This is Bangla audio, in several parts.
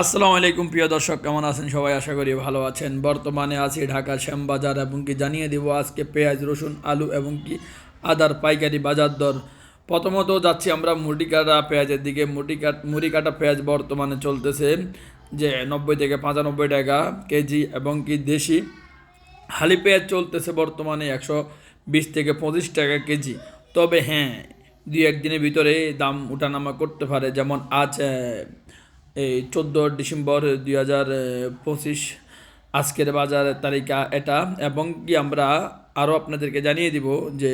আসসালামু আলাইকুম, প্রিয় দর্শক, কেমন আছেন? সবাই আশা করি ভালো আছেন। বর্তমানে আছি ঢাকা শ্যামবাজার এবং কি জানিয়ে দিব, আজকে পেঁয়াজ, রসুন, আলু এবং কি আদার পাইকারি বাজার দর। প্রথমত যাচ্ছি আমরা মুড়ি কাটা পেঁয়াজের দিকে। মুড়ি কাট মুড়ি কাটা পেঁয়াজ বর্তমানে চলতেছে যে নব্বই থেকে পঁচানব্বই টাকা কেজি এবং কি দেশি। হালি পেঁয়াজ চলতেছে বর্তমানে একশো বিশ থেকে পঁচিশ টাকা কেজি। তবে হ্যাঁ দুই একদিনের ভিতরে দাম উঠানামা করতে পারে, যেমন আজ এই চোদ্দ ডিসেম্বর দুই হাজার পঁচিশ আজকের বাজার তালিকা এটা এবং কি আমরা আরও আপনাদেরকে জানিয়ে দিব যে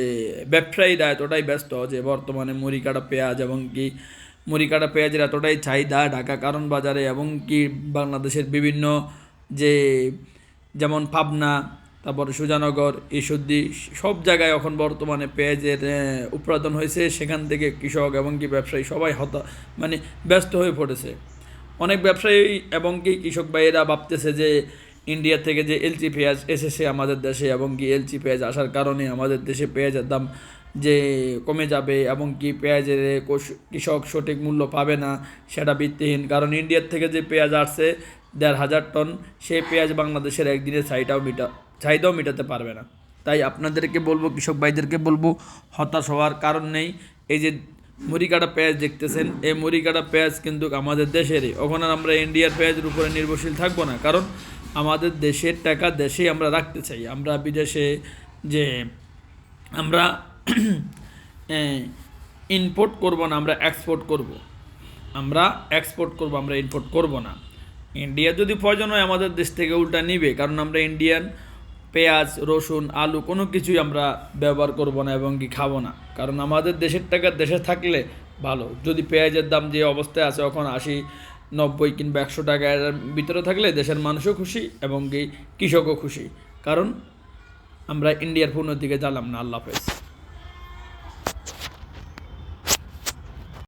ব্যবসায়ীরা এতটাই ব্যস্ত যে বর্তমানে মুড়ি কাটা পেঁয়াজ এবং কি মুড়ি কাটা পেঁয়াজের এতটাই চাহিদা ঢাকা কারণ বাজারে এবং কি বাংলাদেশের বিভিন্ন যে যেমন পাবনা, তারপর সুজানগর, ঈশ্বরদী সব জায়গায় এখন বর্তমানে পেঁয়াজের উৎপাদন হয়েছে। সেখান থেকে কৃষক এবং কি ব্যবসায়ী সবাই হতা মানে ব্যস্ত হয়ে পড়েছে। অনেক ব্যবসায়ী এবং কি কৃষক ভাইয়েরা ভাবতেছে যে ইন্ডিয়া থেকে যে এলচি পেঁয়াজ এসেছে আমাদের দেশে এবং কি এলচি পেঁয়াজ আসার কারণে আমাদের দেশে পেঁয়াজের দাম যে কমে যাবে এবং কি পেঁয়াজের কৃষক সঠিক মূল্য পাবে না সেটা ভিত্তিহীন। কারণ ইন্ডিয়ার থেকে যে পেঁয়াজ আসছে দেড় হাজার টন, সেই পেঁয়াজ বাংলাদেশের একদিনের চাহিদাও মিটা চাহিদাও মেটাতে পারবে না। তাই আপনাদেরকে বলব, কৃষক ভাইদেরকে বলব, হতাশ হওয়ার কারণ নেই। এই যে মুড়ি কাটা পেঁয়াজ দেখতেছেন, এই মুড়ি কাটা পেঁয়াজ কিন্তু আমাদের দেশেরই। ওখানে আমরা ইন্ডিয়ার পেঁয়াজের উপরে নির্ভরশীল থাকব না, কারণ আমাদের দেশের টাকা দেশেই আমরা রাখতে চাই। আমরা বিদেশে যে আমরা ইনপোর্ট করব না, আমরা এক্সপোর্ট করব। আমরা এক্সপোর্ট করব, আমরা ইনপোর্ট করব না। ইন্ডিয়া যদি প্রয়োজন হয় আমাদের দেশ থেকে উল্টা নিবে, কারণ আমরা ইন্ডিয়ান পেঁয়াজ, রসুন, আলু কোনো কিছুই আমরা ব্যবহার করব না এবং কি খাব না। কারণ আমাদের দেশের টাকা দেশে থাকলে ভালো। যদি পেঁয়াজের দাম যে অবস্থায় আছে, এখন আশি, নব্বই কিংবা একশো টাকার ভিতরে থাকলে দেশের মানুষও খুশি এবং কি কৃষকও খুশি। কারণ আমরা ইন্ডিয়ার পূর্ণ দিকে জানলাম না, আল্লাহ হাফেজ।